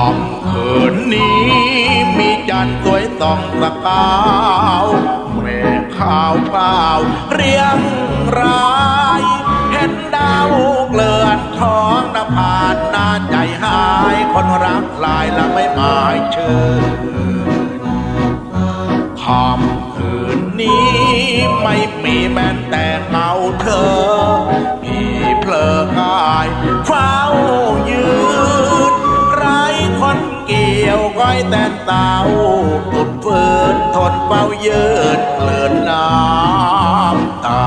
อบคืนนี้มีจันสวยต้องตะกาวแม่ข้าวเปล่าเรียงราย เห็นดาวเกลื่อนท้องนผ่านน่าใจหายคนรักลายละไม่หมายชื่อคำคืนนี้ไม่มีแม้แต่เงาเธอ เตาตุดฝืนทนเฝ้าเยืนเกลือนน้ำตา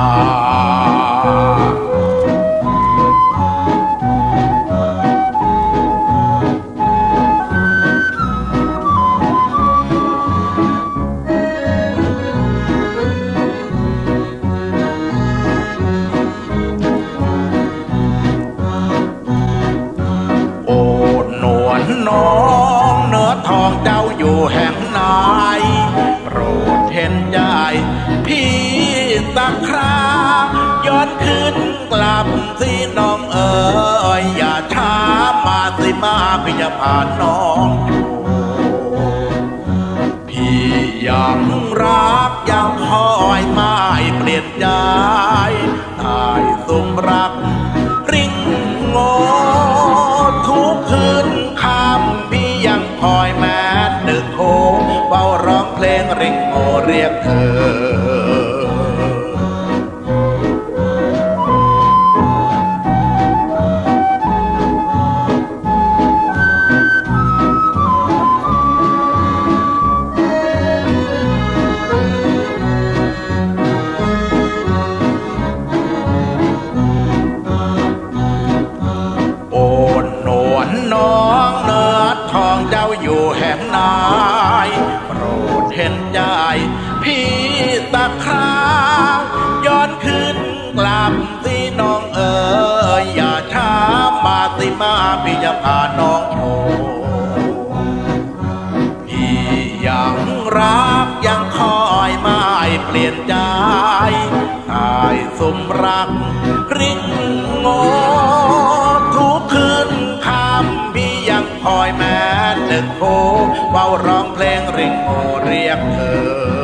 อ้หนวลน้อง ดเห็นใจพี่สักคราย้อนคืนกลับสิน้องเอ๋ยอย่าช้ามาสิมาพี่จะพาน้องอยู่พี่ยังรักยังคอยไม่เปลี่ยนใจตายสมรักริง ริงโงเรียกเธอโอ้หนวลน้องเนื้อทองเจ้าอยู่แห่งนโปรด เห็นใจพี่ตะคราวย้อนคืนกลับสิน้องเอ๋ยอย่าช้ามาสิมาพี่จะพาน้องโชว์พี่ยังรักยังคอยไม่เปลี่ยนใจตายสมรักริงโงทุ เรียกเธอ